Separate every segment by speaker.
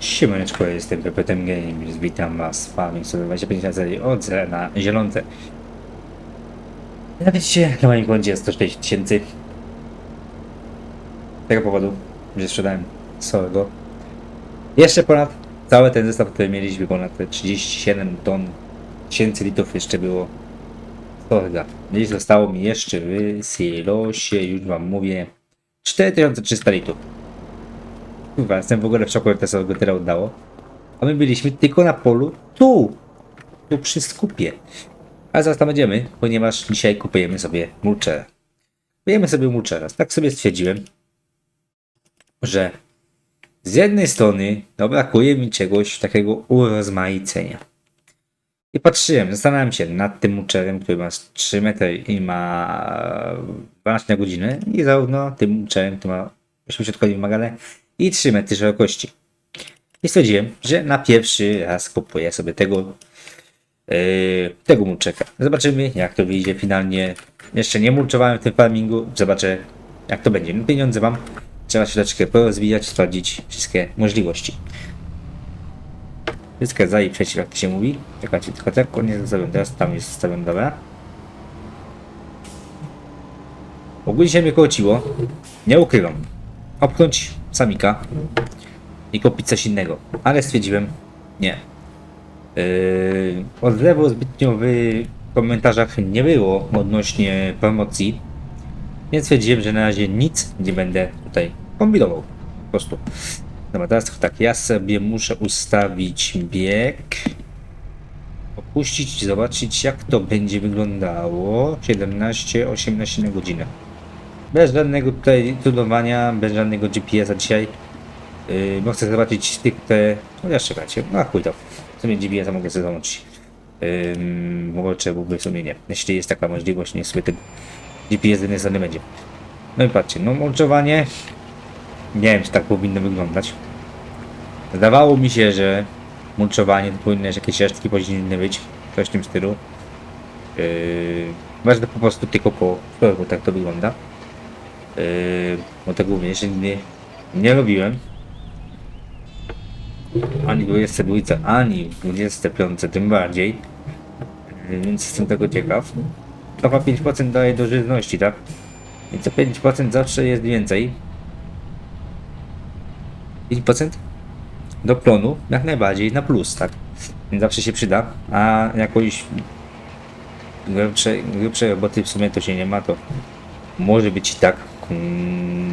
Speaker 1: Siemaneczko, jestem Pepetem Games, witam was w Farming sobie 25 na serii od zera na zielonce. Jak widzicie, na moim koncie jest 140 tysięcy. Z tego powodu, że sprzedałem całego. Jeszcze ponad cały ten zestaw, który mieliśmy, ponad te 37 ton tysięcy litrów jeszcze było sorga. Dziś zostało mi jeszcze w silosie, już wam mówię, 4300 litrów. Kurwa, jestem w ogóle w szoku, jak to sobie tyle oddało. A my byliśmy tylko na polu tu. Tu przy skupie. A zaraz tam będziemy, ponieważ dzisiaj kupujemy sobie mulczera. Kupujemy sobie mulczera. Tak sobie stwierdziłem, że z jednej strony no brakuje mi czegoś takiego urozmaicenia. I patrzyłem, zastanawiam się nad tym mulczerem, który ma 3 metry i ma 12 na godzinę i zarówno tym mulczerem, który ma 80 koni wymagane i 3 metry szerokości. I stwierdziłem, że na pierwszy raz kupuję sobie tego yy, tego mulczeka. Zobaczymy jak to wyjdzie finalnie. Jeszcze nie mulczowałem w tym farmingu, zobaczę jak to będzie. No pieniądze mam, trzeba się troszeczkę porozwijać, sprawdzić wszystkie możliwości. Wszystkie za i przeciw, jak to się mówi. Czekajcie, tylko tak, nie zostawiam teraz, tam jest zostawiam, dobra. Ogólnie się mnie kołciło, nie ukrywam. Opchnąć samika i kupić coś innego, ale stwierdziłem, nie. Yy, odlewu zbytnio w komentarzach nie było odnośnie promocji, więc stwierdziłem, że na razie nic nie będę tutaj kombinował. Po prostu. Dobra, teraz tak, ja sobie muszę ustawić bieg. Opuścić, zobaczyć jak to będzie wyglądało. 17-18 na godzinę. Bez żadnego tutaj tunowania, bez żadnego GPS-a dzisiaj. Yy, bo chcę zobaczyć te... Chociaż czekajcie, no chuj to. W sumie GPS-a mogę sobie załączyć. Yy, trzeba byłoby w sumie nie. Jeśli jest taka możliwość, niech sobie ten GPS jednej będzie. No i patrzcie, no łączowanie. Nie wiem, czy tak powinno wyglądać. Zdawało mi się, że mulczowanie to powinny jakieś resztki powinny być. Coś w tym stylu. Yy, ważne po prostu tylko po bo tak to wygląda. Yy, bo tego również nigdy nie robiłem. Ani w 22, ani w 25 tym bardziej. Yy, więc jestem tego ciekaw. Trochę 5% daje do żywności, tak? I co 5% zawsze jest więcej. 5% do plonu jak najbardziej na plus, tak? Więc zawsze się przyda, a jakoś grubsze, grubsze roboty w sumie to się nie ma, to może być i tak,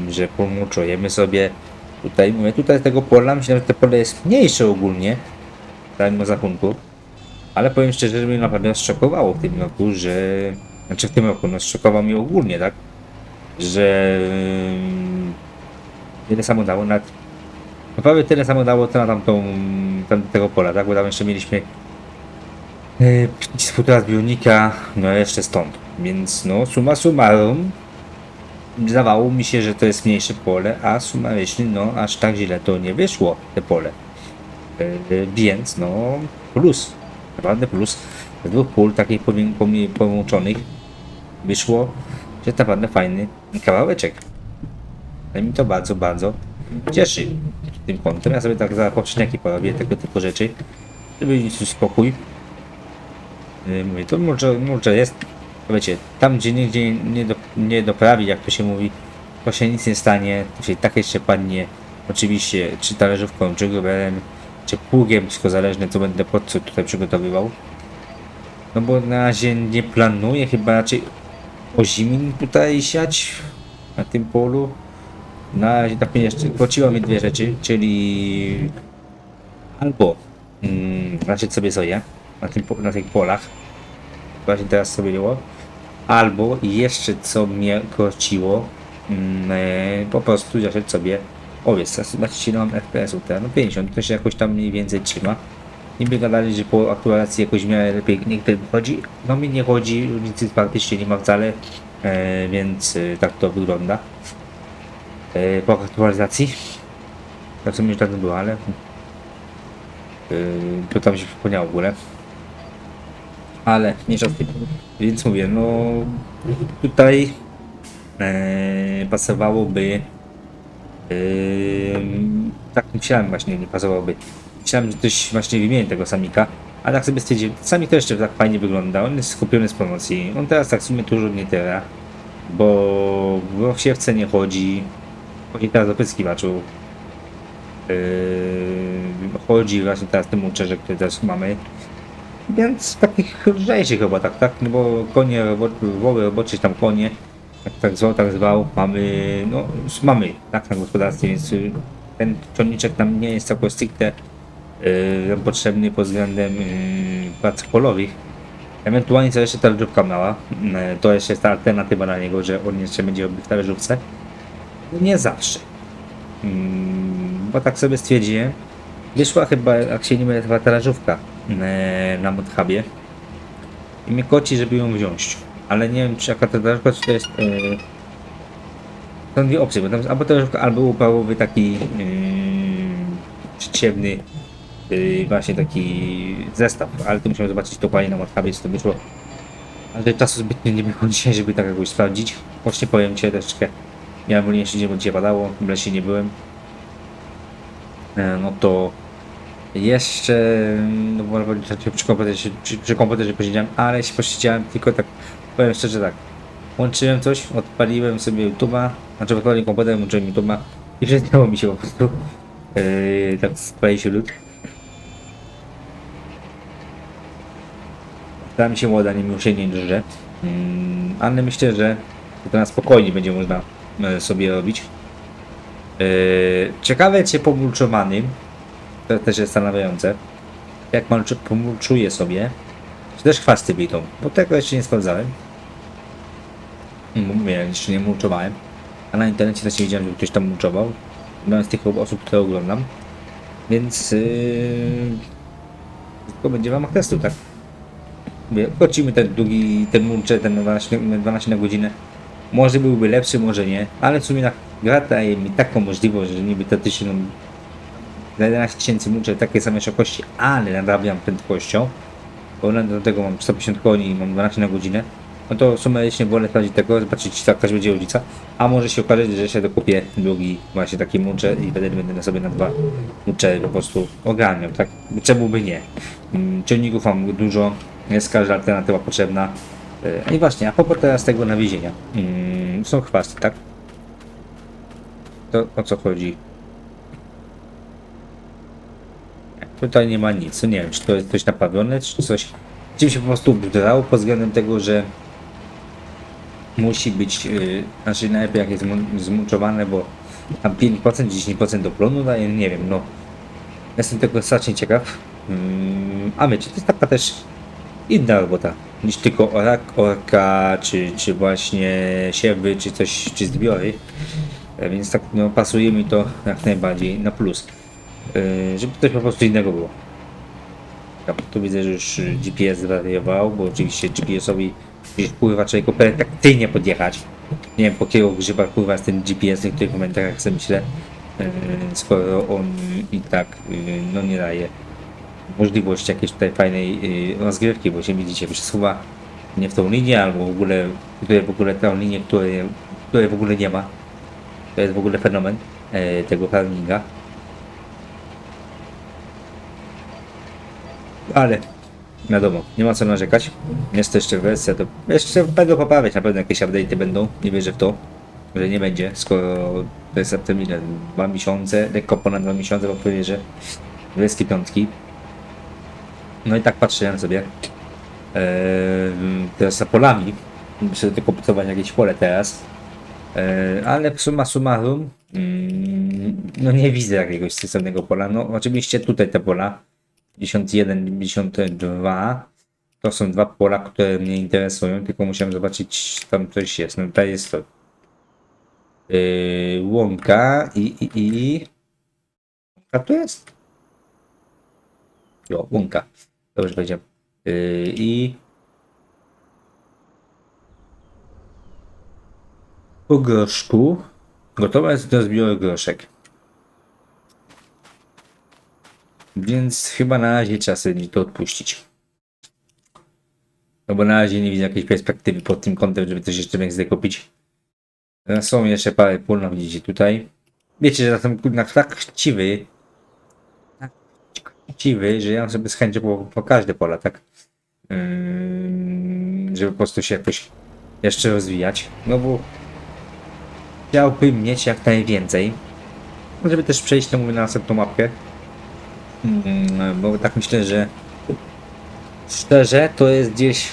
Speaker 1: że pomoczujemy sobie tutaj, mówię, tutaj tego pola, myślę, że to pole jest mniejsze ogólnie, na rachunku, ale powiem szczerze, że mnie naprawdę zszokowało w tym roku, że, znaczy w tym roku, no zszokowało mnie ogólnie, tak, że mm, wiele samo dało nad no prawie tyle samo dało co na tamtą, tamtego pola, tak? Bo tam jeszcze mieliśmy yy, z półtora zbiornika, no jeszcze stąd. Więc no suma summarum zdawało mi się, że to jest mniejsze pole, a sumarycznie no aż tak źle to nie wyszło, te pole. Yy, więc no plus, naprawdę plus. Z dwóch pól takich połączonych wyszło, że naprawdę fajny kawałeczek. Ale mi to bardzo, bardzo cieszy tym kątem. Ja sobie tak za poprzedniaki porobię tego typu rzeczy, żeby mieć spokój. Yy, Mówię, to może, może jest, wiecie, tam gdzie nigdzie nie, do, nie doprawi, jak to się mówi, to się nic nie stanie, to się tak jeszcze padnie, oczywiście, czy talerzówką, czy gruberem, czy pługiem, wszystko zależne, co będę pod co tutaj przygotowywał. No bo na razie nie planuję chyba raczej ozimin tutaj siać na tym polu. Na razie tak mnie jeszcze płaciło mi dwie rzeczy, czyli albo mm, znaczyć sobie soję na, tym, na tych polach, właśnie teraz sobie było, albo jeszcze co mnie korciło, e, po prostu zasiać sobie owiec. Teraz Zobaczcie ile mam teraz, no 50, to się jakoś tam mniej więcej trzyma. Niby gadali, że po aktualizacji jakoś miarę lepiej niektórych chodzi. No mi nie chodzi, różnicy praktycznie nie ma wcale, e, więc e, tak to wygląda e, po aktualizacji. Tak w sumie już tak było, ale e, to tam się przypomniało w ogóle. Ale nie o tym. Więc mówię, no tutaj e, pasowałoby e, tak myślałem właśnie, nie pasowałoby. Myślałem, że ktoś właśnie wymieni tego samika, a tak sobie stwierdziłem, samik to jeszcze tak fajnie wygląda, on jest skupiony z promocji, on teraz tak w sumie dużo nie tyle, bo w siewce nie chodzi, chodzi teraz do pyskiwaczu, yy, chodzi właśnie teraz tym uczerze, który teraz mamy, więc takich lżejszych chyba tak, tak, no bo konie, woły robocze, tam konie, jak tak zwał, tak zwał, mamy, no mamy, tak, na gospodarstwie, więc y, ten ciągniczek nam nie jest całkowicie stricte y, potrzebny pod względem y, prac polowych. Ewentualnie co jeszcze talerzówka mała, y, to jeszcze jest ta alternatywa na niego, że on jeszcze będzie robił w talerzówce. Nie zawsze. Mm, bo tak sobie stwierdziłem, wyszła chyba, jak się nie mylę, chyba talerzówka na Modhubie i mnie koci, żeby ją wziąć. Ale nie wiem, czy jaka to czy to jest... y, są dwie opcje, bo tam jest albo albo upałowy taki yy, przeciwny yy, właśnie taki zestaw, ale to musimy zobaczyć dokładnie na Modhubie, co to wyszło. Ale czasu zbytnio nie było dzisiaj, żeby tak jakoś sprawdzić. Właśnie powiem Cię troszeczkę, miałem wolniejszy dzień, bo dzisiaj padało, w lesie nie byłem. E, no to jeszcze, no bo przy komputerze, przy, przy komputerze posiedziałem, ale się posiedziałem tylko tak, powiem szczerze tak, Łączyłem coś, odpaliłem sobie YouTube'a, znaczy odpaliłem komputer, włączyłem YouTube'a i przyznało mi się po prostu. Yy, tak spali się lód. Da mi się młoda, niemiłosiernie drży. Mm, ale myślę, że to na spokojnie będzie można e, sobie robić. Yy, ciekawe czy pomulczowany, to też jest zastanawiające, jak malczu- pomulczuje sobie, czy też chwasty bitą, bo tego jeszcze nie sprawdzałem. Mówię, jeszcze nie mulczowałem. A na internecie też nie widziałem, żeby ktoś tam mulczował. Byłem z tych osób, które oglądam. Więc yy, tylko będzie w ramach testu, tak? Mówię, ten długi, ten mulcze, ten 12, 12 na godzinę. Może byłby lepszy, może nie, ale w sumie na gra daje mi taką możliwość, że niby to tysiąc, za 11 tysięcy mulcze takie same szerokości, ale nadrabiam prędkością, bo do tego mam 150 koni i mam 12 na godzinę, no to sumarycznie wolę sprawdzić tego, zobaczyć jakaś będzie różnica, a może się okazać, że się dokupię drugi właśnie taki mucze i wtedy będę na sobie na dwa mucze po prostu ogarniał, tak? Czemu by nie? Mm, Ciągników mam dużo, jest każda alternatywa potrzebna. E, I właśnie, a propos teraz tego nawiezienia. Mm, Są chwasty, tak? To o co chodzi? Tutaj nie ma nic. Nie wiem, czy to jest coś naprawione, czy coś. Czym się po prostu bdrało pod względem tego, że musi być, yy, znaczy najlepiej jak jest zmu- zmuczowane, bo tam 5%, 10% do plonu daje, nie wiem, no. Jestem tego strasznie ciekaw. Mm, a wiecie, to jest taka też inna robota niż tylko orak, orka, czy, czy właśnie siewy, czy coś, czy zbiory. E, Więc tak no, pasuje mi to jak najbardziej na plus. Yy, żeby coś po prostu innego było. Tu widzę, że już y, GPS zwariował, bo oczywiście GPS-owi gdzieś pływa człowieku perfekcyjnie podjechać. Nie wiem po jakiego grzyba pływa jest ten GPS w niektórych momentach, sobie myślę, yy, skoro on i tak yy, no nie daje możliwości jakiejś tutaj fajnej rozgrywki, bo się widzicie, przesuwa nie w tą linię, albo w ogóle, tutaj w ogóle tą linię, której, której w ogóle nie ma. To jest w ogóle fenomen tego farminga. Ale wiadomo, nie ma co narzekać. Jest to jeszcze wersja, to jeszcze będą poprawiać, na pewno jakieś update'y będą. Nie wierzę w to, że nie będzie, skoro to jest septem ile? Dwa miesiące, lekko ponad dwa miesiące, bo że wersji piątki. No i tak patrzyłem sobie eee, teraz za polami. Muszę tylko pracować jakieś pole teraz. Eee, ale summa summarum, mm, no nie widzę jakiegoś sensownego pola. No oczywiście tutaj te pola, 51, 52. To są dwa pola, które mnie interesują, tylko musiałem zobaczyć, tam coś jest. No tutaj jest to yy, łąka i, i, i... A tu jest? Jo, łąka. Dobrze powiedziałem. Yy, I... Po groszku gotowa jest do zbioru groszek. Więc chyba na razie czas sobie to odpuścić. No bo na razie nie widzę jakiejś perspektywy pod tym kątem, żeby coś jeszcze więcej kupić. Są jeszcze parę pól, no widzicie tutaj. Wiecie, że jestem tak chciwy, tak chciwy, że ja sobie z chęcią po, po każde pola, tak, Ym, żeby po prostu się jakoś jeszcze rozwijać, no bo chciałbym mieć jak najwięcej, żeby też przejść to mówię na następną mapkę, bo tak myślę, że szczerze to jest gdzieś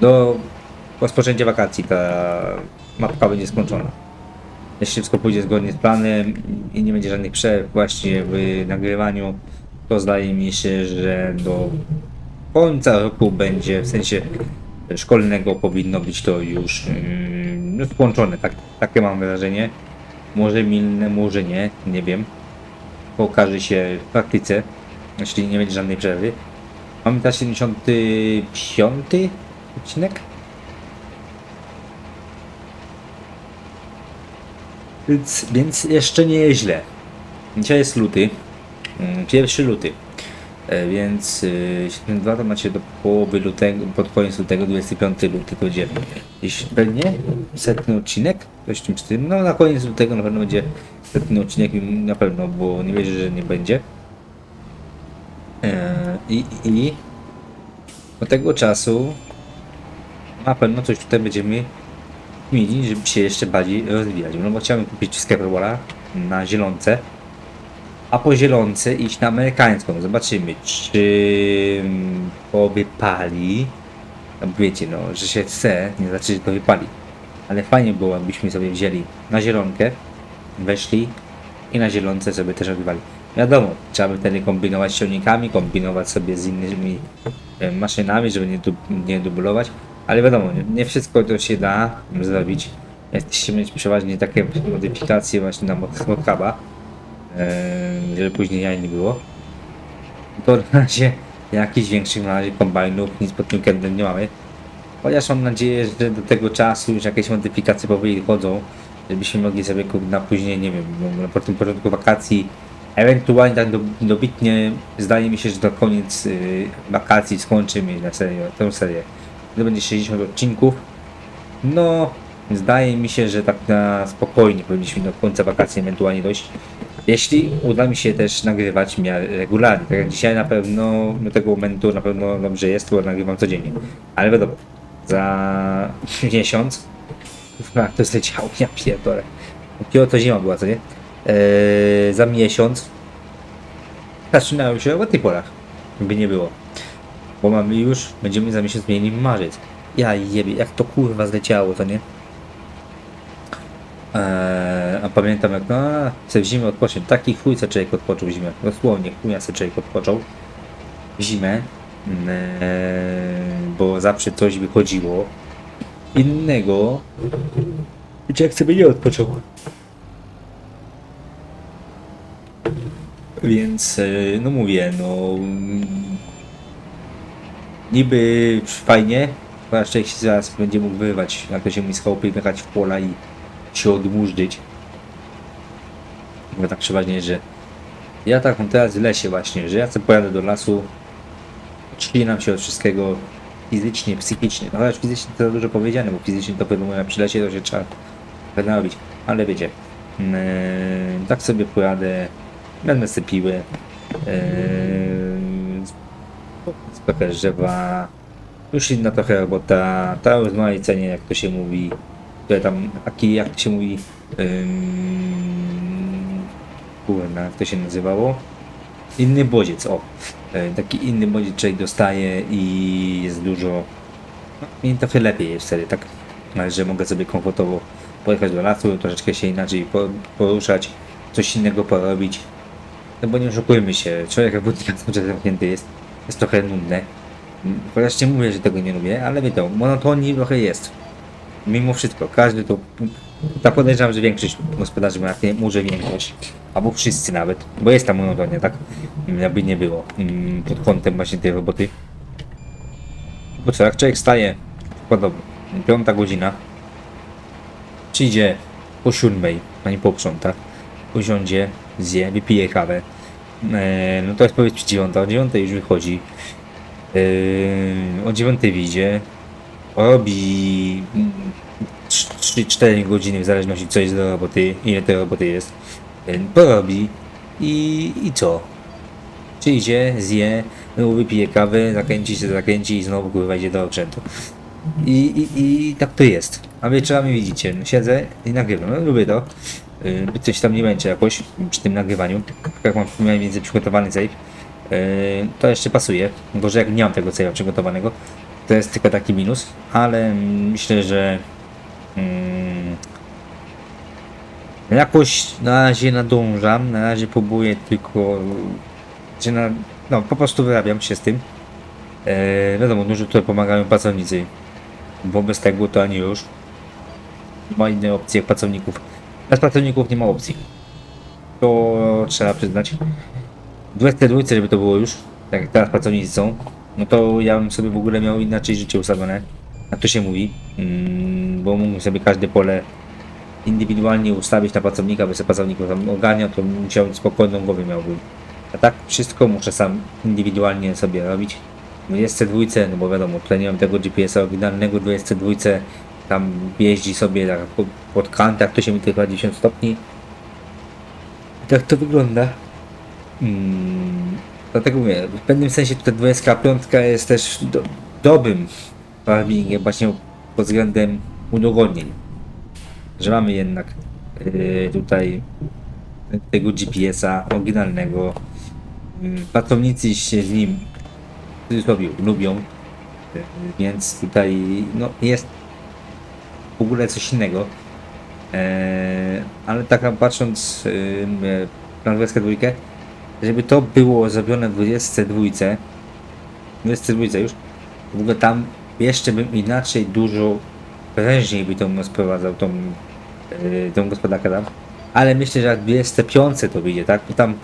Speaker 1: do rozpoczęcia wakacji ta mapka będzie skończona. Jeśli wszystko pójdzie zgodnie z planem i nie będzie żadnych przerw właśnie w nagrywaniu, to zdaje mi się, że do końca roku będzie, w sensie szkolnego powinno być to już no, skończone. Tak, takie mam wrażenie. Może milne, może nie, nie wiem. Pokaże się w praktyce, jeśli nie będzie żadnej przerwy. Mamy teraz 75 odcinek? Więc, więc jeszcze nie jest źle. Dzisiaj jest luty. mm, Pierwszy luty. E, Więc y, 72 to macie do połowy lutego, pod koniec lutego, 25 luty to będzie gdzieś pewnie setny odcinek, coś w tym. No na koniec lutego na pewno będzie setny odcinek na pewno, bo nie wierzę, że nie będzie. E, I, i do tego czasu na pewno coś tutaj będziemy mieli, żeby się jeszcze bardziej rozwijać. No bo chciałem kupić Skywalla na zielonce, a po zielonce iść na amerykańską. Zobaczymy, czy mm, to wypali. No wiecie, no, że się chce, nie znaczy, że to wypali. Ale fajnie było, jakbyśmy sobie wzięli na zielonkę, weszli i na zielonce sobie też odbywali. Wiadomo, trzeba by wtedy kombinować silnikami, kombinować sobie z innymi e, maszynami, żeby nie, dub, nie dublować, ale wiadomo, nie, wszystko to się da zrobić. Jesteście mieć przeważnie takie modyfikacje właśnie na e, żeby później jaj nie było. To na razie jakichś większych na razie kombajnów, nic pod tym kątem nie mamy. Chociaż mam nadzieję, że do tego czasu już jakieś modyfikacje powychodzą, żebyśmy mogli sobie na później, nie wiem, no, po tym początku wakacji, ewentualnie tak do, dobitnie, zdaje mi się, że do koniec y, wakacji skończymy na serio, tę serię. To będzie 60 odcinków. No, zdaje mi się, że tak na spokojnie powinniśmy do końca wakacji ewentualnie dojść. Jeśli uda mi się też nagrywać regularnie, tak jak dzisiaj na pewno do tego momentu na pewno dobrze jest, bo nagrywam codziennie. Ale wiadomo, za miesiąc jak to zleciało, ja pierdolę. Jakiego to zima była, co nie? Eee, za miesiąc zaczynają się o tych polach, by nie było. Bo mamy już, będziemy za miesiąc mieli marzec. Ja jebie, jak to kurwa zleciało, to nie? Eee, pamiętam jak, no, se w zimę odpocząć. Taki chuj se człowiek odpoczął w zimę. Dosłownie, chuja se człowiek odpoczął w zimę. Eee, bo zawsze coś wychodziło innego, gdzie jak sobie nie odpoczął. Więc, e, no mówię, no. mm, Niby fajnie, zwłaszcza jak się zaraz będzie mógł wyrywać, jak to się mówi z chałupy, w pola i się odmurzyć. Bo tak przeważnie, że ja tak mam teraz w lesie właśnie, że ja sobie pojadę do lasu, odcinam się od wszystkiego fizycznie, psychicznie. No chociaż fizycznie to dużo powiedziane, bo fizycznie to jak przy lesie to się trzeba narobić. Ale wiecie, mm, tak sobie pojadę, będę sypiły, yy, trochę drzewa, już inna trochę robota, ta rozmaicenie, jak to się mówi, które tam, jak to się mówi, ym, kurna, jak to się nazywało? Inny bodziec, o. E, Taki inny bodziec człowiek dostaje i jest dużo, no, i trochę lepiej jest wtedy, tak, że mogę sobie komfortowo pojechać do lasu, troszeczkę się inaczej po- poruszać, coś innego porobić. No bo nie oszukujmy się, człowiek jak budnika cały czas zamknięty jest, jest trochę nudne. Chociaż nie mówię, że tego nie lubię, ale wiecie, monotonii trochę jest. Mimo wszystko, każdy to, tak podejrzewam, że większość gospodarzy ma, może większość, albo wszyscy nawet, bo jest ta monotonia, tak, jakby nie było, pod kątem właśnie tej roboty. Bo co, jak człowiek staje, podobno, piąta godzina, przyjdzie po siódmej, ani poprząta, usiądzie, zje, wypije kawę, e, no to jest powiedzmy dziewiąta, o dziewiątej już wychodzi, e, o dziewiątej wyjdzie, robi 3-4 godziny, w zależności co jest do roboty, ile tej roboty jest, porobi i, i co? Przyjdzie, zje, wypije kawę, zakręci się, zakręci i znowu kurwa idzie do okrętu. I, i, I tak to jest. A wieczorami widzicie, siedzę i nagrywam. No, lubię to. Yy, coś tam nie będzie jakoś przy tym nagrywaniu. Jak mam mniej więcej przygotowany save, yy, to jeszcze pasuje. Gorzej jak nie mam tego save'a przygotowanego, to jest tylko taki minus, ale myślę, że mm, jakoś na razie nadążam, na razie próbuję tylko, na, no po prostu wyrabiam się z tym. E, wiadomo, dużo tutaj pomagają pracownicy, bo bez tego to ani już. Ma innej opcji jak pracowników. Bez pracowników nie ma opcji. To trzeba przyznać. 22, żeby to było już, tak jak teraz pracownicy są, no to ja bym sobie w ogóle miał inaczej życie ustawione. Jak to się mówi, mm, bo mógłbym sobie każde pole indywidualnie ustawić na pracownika, by sobie pracownik tam ogarniał, to musiał spokojną głowę miałbym. A tak wszystko muszę sam indywidualnie sobie robić. W 22, no bo wiadomo, tutaj nie mam tego GPS-a oryginalnego, w 22 tam jeździ sobie tak po- pod kantach, to się mi tylko 10 stopni. I tak to wygląda. Mm, dlatego mówię, w pewnym sensie tutaj 25 jest też do, dobrym farmingiem właśnie pod względem udogodnień. Że mamy jednak yy, tutaj tego GPS-a oryginalnego. Yy, Pracownicy się z nim w lubią, yy, więc tutaj no, jest w ogóle coś innego. Eee, ale tak patrząc yy, na 22, żeby to było zrobione w 22, 22 już, w ogóle tam jeszcze bym inaczej dużo prężniej by tą sprowadzał tą, yy, tą gospodarkę tam. Ale myślę, że jak 25 to wyjdzie, tak? Bo tam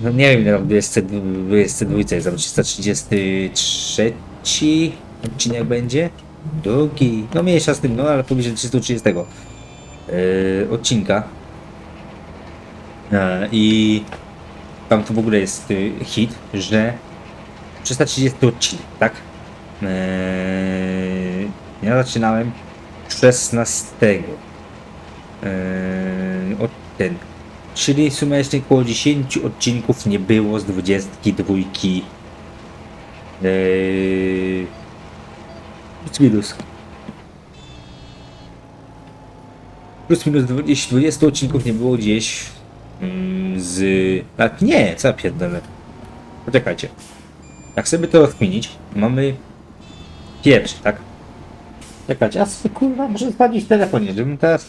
Speaker 1: no nie wiem, tam 22 22 jest, tam 333 odcinek będzie. Drugi, no mniejsza z tym, no ale powyżej 330 yy, odcinka. E, I tam to w ogóle jest y, hit, że 330 odcinek, tak? Eee, ja zaczynałem 16 eee, od ten. Czyli jeszcze około 10 odcinków nie było z 22. Eee, plus minus. Plus minus 20, 20 odcinków nie było gdzieś mm, z... A nie, co ja pierdolę. Poczekajcie. Jak sobie to rozkminić, mamy pierwszy, tak? Czekajcie, a kurwa, muszę spalić telefonie, żebym teraz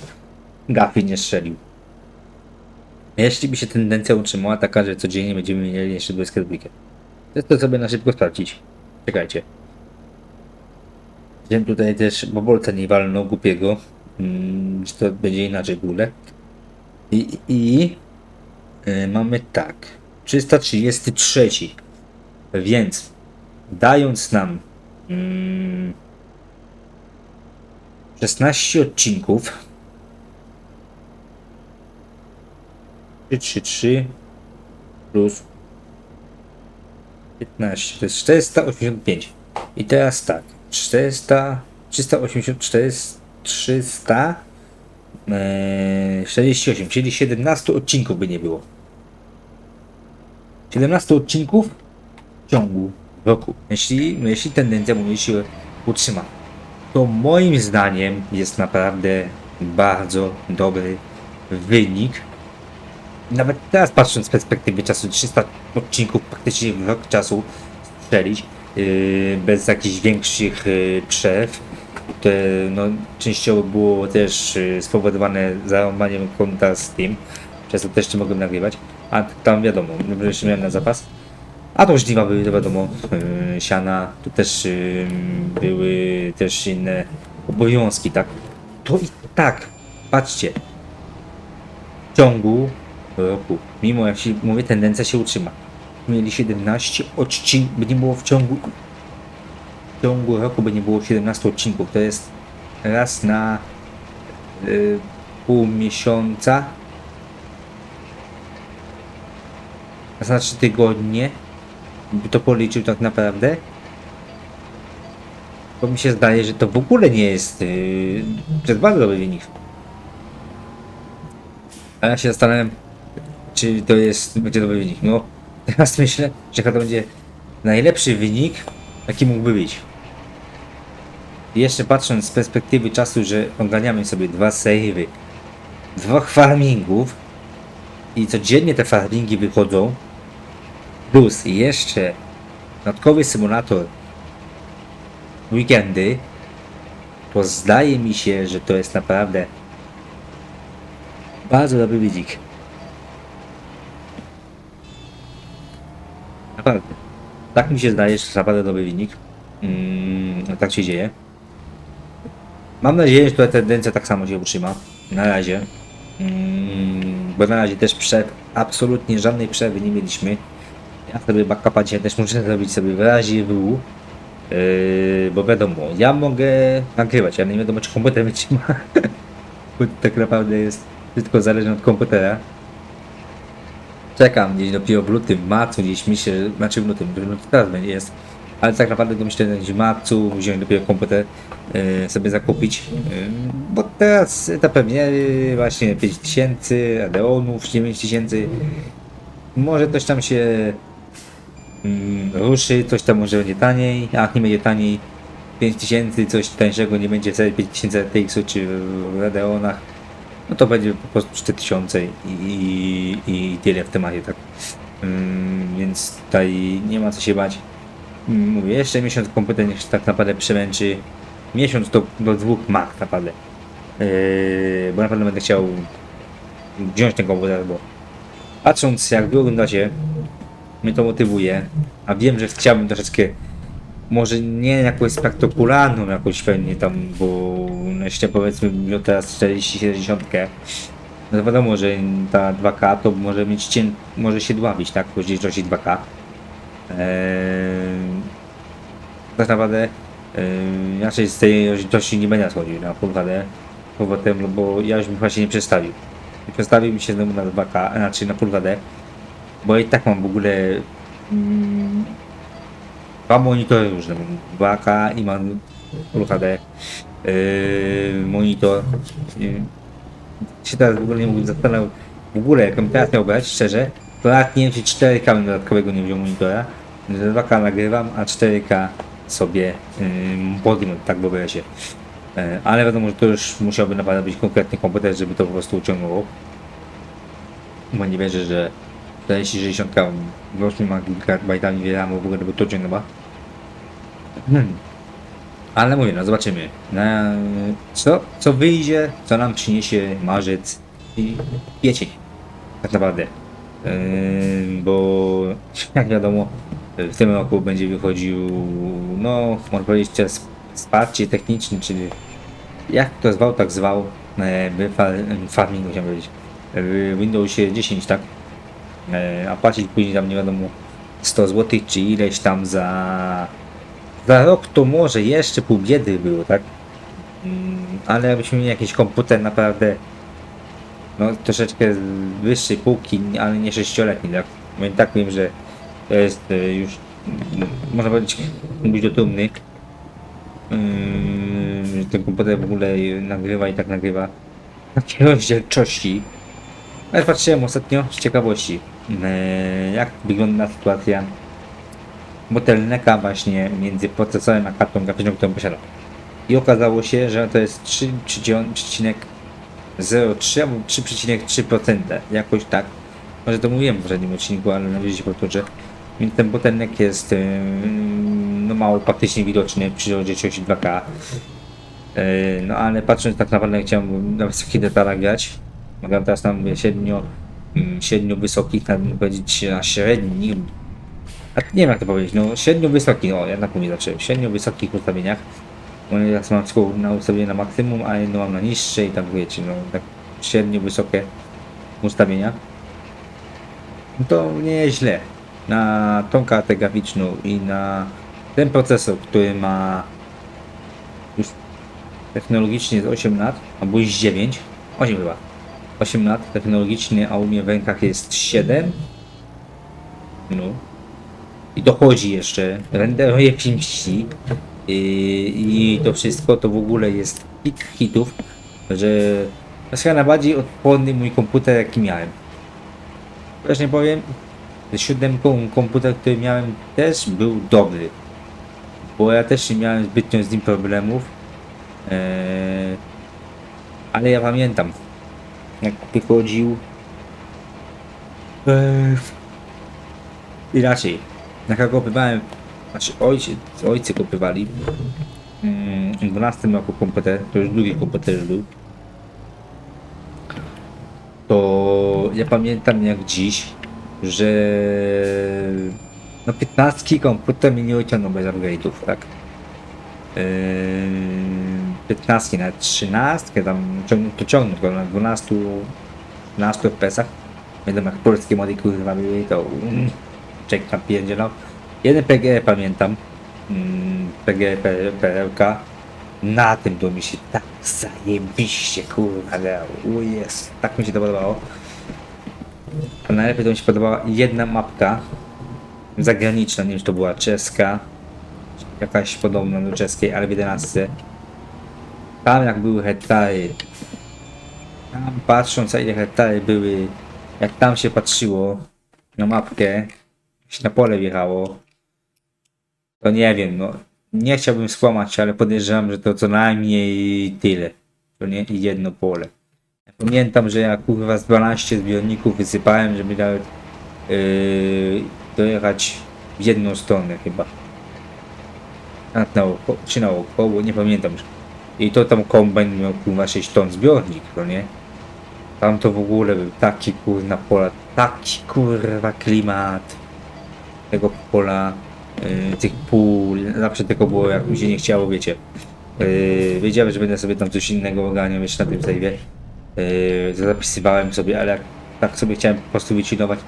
Speaker 1: gafy nie strzelił. Jeśli by się tendencja utrzymała taka, że codziennie będziemy mieli jeszcze 22. To jest to sobie na szybko sprawdzić. Czekajcie. Wiem tutaj też Bobolca nie walnął głupiego. Mm, czy to będzie inaczej w ogóle. I, i y, mamy tak. 333. Więc dając nam mm, 16 odcinków. 3, 3, 3 plus 15 to jest 485 i teraz tak. 400 384 300 e, 48 czyli 17 odcinków by nie było. 17 odcinków w ciągu roku. Jeśli, jeśli tendencja mówi się utrzyma, to moim zdaniem jest naprawdę bardzo dobry wynik. Nawet teraz patrząc z perspektywy czasu, 300 odcinków praktycznie w rok czasu strzelić, yy, bez jakichś większych yy, przerw. To no, częściowo było też yy, spowodowane załamaniem konta z tym, przez to też nie mogłem nagrywać. A tam wiadomo, jeszcze miałem na zapas. A to żniwa były, to wiadomo, yy, siana, tu też yy, były też inne obowiązki, tak? To i tak, patrzcie, w ciągu roku, mimo jak się mówię, tendencja się utrzyma. Mieli 17 odcinków, by nie było w ciągu w ciągu roku by nie było 17 odcinków. To jest raz na yy, pół miesiąca, na 3 tygodnie, by to policzył tak naprawdę, bo mi się zdaje, że to w ogóle nie jest. Yy, to jest bardzo dobry wynik. A ja się zastanawiam, czy to jest będzie dobry wynik. No, teraz myślę, że to będzie najlepszy wynik, jaki mógłby być. Jeszcze patrząc z perspektywy czasu, że ogarniamy sobie dwa savey, dwóch farmingów i codziennie te farmingi wychodzą, plus jeszcze dodatkowy symulator weekendy, to zdaje mi się, że to jest naprawdę bardzo dobry wynik. Naprawdę. Tak mi się zdaje, że naprawdę dobry wynik. Mm, tak się dzieje. Mam nadzieję, że ta tendencja tak samo się utrzyma. Na razie. Mm, bo na razie też przerw, absolutnie żadnej przerwy nie mieliśmy. Ja sobie backupa dzisiaj też muszę zrobić sobie w razie W. Yy, bo wiadomo, ja mogę nagrywać, ale nie wiadomo czy komputer wytrzyma. bo tak naprawdę jest wszystko zależne od komputera. Czekam gdzieś dopiero w lutym, w marcu gdzieś myślę, znaczy w lutym, w lutym teraz będzie jest. Ale tak naprawdę to myślę, że w marcu wziąć dopiero komputer yy, sobie zakupić. Yy, bo teraz te pewnie yy, właśnie 5000 Adeonów, 9000 może coś tam się ruszy, coś tam może będzie taniej, a nie będzie taniej 5000, coś tańszego nie będzie wtedy 5000 RTX-u czy w Radeonach, no to będzie po prostu 4000 i, i, i tyle w temacie, tak. Mm, więc tutaj nie ma co się bać. Mm, Mówię, jeszcze miesiąc komputer tak naprawdę przemęczy. Miesiąc do, do dwóch max naprawdę. Yy, bo naprawdę będę chciał wziąć ten komputer, bo patrząc jak wy oglądacie, mnie to motywuje, a wiem, że chciałbym troszeczkę, może nie jakąś spektakularną jakąś pewnie tam, bo no jeszcze powiedzmy miał teraz 40-70, no to wiadomo, że ta 2K to może mieć cień, może się dławić, tak, w rozdzielczości 2K. Eee, tak naprawdę eee, raczej z tej rozdzielczości nie będę schodził na Full HD powrotem, no bo ja już bym właśnie nie przestawił. Nie przestawił mi się znowu na 2K, znaczy na Full HD, bo i tak mam w ogóle mm, dwa monitory różne, mam 2K i mam Full HD yy, monitor. Yy, się teraz w ogóle nie mógł zastanawiać, w ogóle jakbym teraz miał brać, szczerze, to nawet nie wiem, czy 4K bym dodatkowego nie wziął monitora, że 2K nagrywam, a 4K sobie yy, podjąć, tak w się. E, Ale wiadomo, że to już musiałby naprawdę być konkretny komputer, żeby to po prostu uciągnęło. Bo nie wierzę, że 4060 z 8 GB VRAMu w ogóle by to ciągnęła. Hmm. Ale mówię, no zobaczymy. Na, co, co wyjdzie, co nam przyniesie marzec i kwiecień. Tak naprawdę. Yy, bo jak wiadomo, w tym roku będzie wychodził, no, można powiedzieć, wsparcie techniczne, czyli jak to zwał, tak zwał, e, farming, chciałem powiedzieć, w Windowsie 10, tak? E, a płacić później tam nie wiadomo 100 zł, czy ileś tam za za rok to może jeszcze pół biedy było, tak? Mm, Ale jakbyśmy mieli jakiś komputer naprawdę no troszeczkę wyższej półki, ale nie sześcioletni, tak? Bo tak wiem, że to jest e, już mm, można powiedzieć być dumny. Yy, że ten komputer w ogóle nagrywa i tak nagrywa takiej rozdzielczości. Ale patrzyłem ostatnio z ciekawości, E, jak wygląda sytuacja motelneka właśnie między procesorem a kartą graficzną, którą posiada. I okazało się, że to jest 3,03 albo 3,3%, jakoś tak. Może to mówiłem w poprzednim odcinku, ale na razie się powtórzę. Więc ten botelnek jest yy, no mało praktycznie widoczny przy rozdzielczości 2K. Yy, no ale patrząc tak naprawdę chciałem na wysokich detalach grać. Mogę teraz tam 7 siedmiu wysokich, nawet nie powiedzieć na średnich, a nie wiem jak to powiedzieć, no średnio wysokich, o jednak umie zacząłem, średnio wysokich ustawieniach. No ja mam skół na ustawienie na maksimum, a jedno mam na niższe i tak wiecie, no tak średnio wysokie ustawienia. No to nieźle. Na tą kartę graficzną i na ten procesor, który ma już technologicznie z 8 lat, albo już 9, 8 chyba, 8 lat technologicznie, a u mnie w rękach jest 7. No, i dochodzi jeszcze, renderuje filmści, I, I to wszystko to w ogóle jest hit hitów, że to jest chyba najbardziej odporny mój komputer jaki miałem. Właśnie powiem, z siódemką komputer, który miałem też był dobry. Bo ja też nie miałem zbytnio z nim problemów. Eee, ale ja pamiętam, jak wychodził. Eee, inaczej. Jak ja znaczy ojciec, ojcy kupowali. mm, W 12 roku komputer, to już drugi komputer był. To ja pamiętam jak dziś, że no 15 komputer mi nie uciągnął bez upgrade'ów, tak? Yy, 15 na 13 tam to ciągnął go na 12 12 FPS-ach. Wiadomo jak polskie mody kurwa były to mm, czek tam pierdzielał. Jeden PGE pamiętam. Mm, PGE PLK. Na tym to mi się tak zajebiście kurwa grało. O jest, tak mi się to podobało. A najlepiej to mi się podobała jedna mapka zagraniczna, nie wiem czy to była czeska, jakaś podobna do czeskiej, ale w 11. Tam jak były hektary, tam patrząc na ile hektary były, jak tam się patrzyło na mapkę, się na pole wjechało, to nie wiem, no nie chciałbym skłamać, ale podejrzewam, że to co najmniej tyle. To nie jedno pole. Pamiętam, że ja kurwa z 12 zbiorników wysypałem, żeby nawet yy, dojechać w jedną stronę chyba. A naokoło, czy naokoło, nie pamiętam. I to tam kombajn miał kurwa 6 ton zbiornik, no nie? Tam to w ogóle był taki kurna pola, taki kurwa klimat tego pola, yy, tych pól, zawsze tego było jak mi się nie chciało, wiecie. Yy, wiedziałem, że będę sobie tam coś innego ogarniał jeszcze na tym save'ie. Yy, zapisywałem sobie, ale jak tak sobie chciałem po prostu wycinować,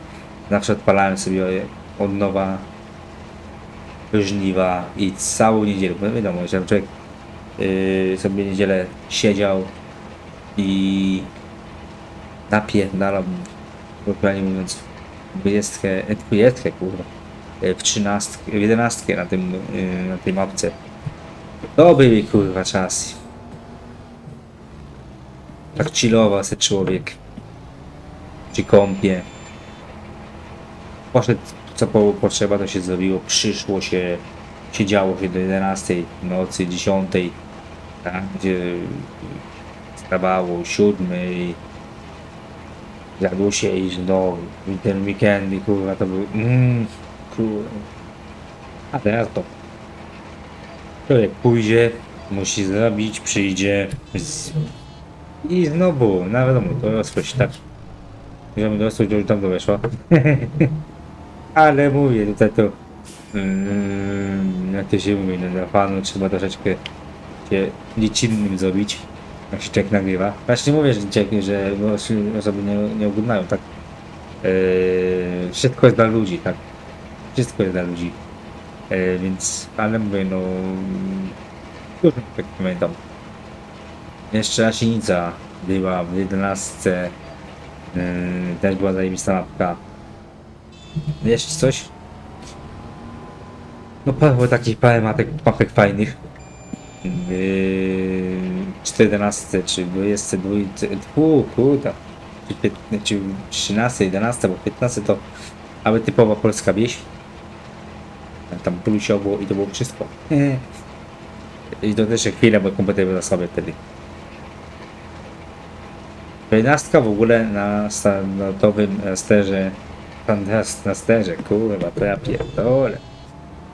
Speaker 1: zawsze odpalałem sobie od nowa żniwa i całą niedzielę, bo wiadomo, że człowiek yy, sobie niedzielę siedział i napierdalał, dokładnie mówiąc, dwudziestkę, dwudziestkę kurwa, yy, w trzynastkę, w jedenastkę na tym, yy, na tej mapce. To były kurwa czasy. Tak chillował se człowiek. Przy kąpie. Poszedł co po, potrzeba to się zrobiło. Przyszło się. Siedziało się do 11 nocy, 10. Tak, gdzie wstawało 7. Jadło się iść do ten weekendy, kurwa, to był. Mm, kurwa. A teraz to. Człowiek pójdzie, musi zrobić, przyjdzie. Z... I znowu, no wiadomo, to rozpość, tak. Możemy to już tam weszła. Ale mówię, tutaj to... Mm, jak to się mówi, no dla fanu trzeba troszeczkę się dziecinnym zrobić. Jak się człowiek nagrywa. Właśnie mówię, że, człowiek- że os- osoby nie, nie oglądają, tak. Yy, wszystko jest dla ludzi, tak. Wszystko jest dla ludzi. Yy, więc, ale mówię, no... Dużo tak pamiętam. Jeszcze Rasienica była w 11. Yy, też była zajebista mapka. Jeszcze coś? No parę takich parę mapek, mapek fajnych. Yy, 14 czy 22, dwu, kurda. Czy, piętna- czy 13, 11, bo 15 to aby typowa polska wieś. Tam plusiowo i to było wszystko. I to też chwilę, bo komputer był na sobie wtedy. 11 w ogóle na standardowym sterze na sterze, kurwa, to ja pierdolę.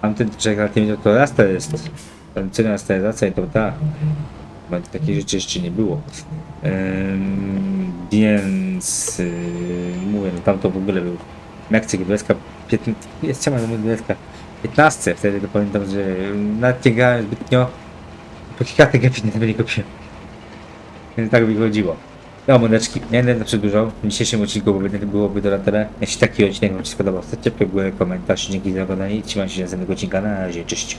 Speaker 1: Tamten czeka nie to raster jest. Ten cena steryzacja to tak. Takich rzeczy jeszcze nie było. Ym, więc yy, mówię, no tam to w ogóle był Meksyk 20, 15, jest mówię 20, 15 wtedy to pamiętam, że nawet zbytnio. Po kilka tych nie nie kupiłem. Więc tak wychodziło. No, moneczki, nie będę przedłużał. W dzisiejszym odcinku byłoby, byłoby do tyle. Jeśli taki odcinek Wam się spodobał, zostawcie w górę komentarz. Dzięki za oglądanie i trzymajcie się następnego odcinka. Na razie, cześć.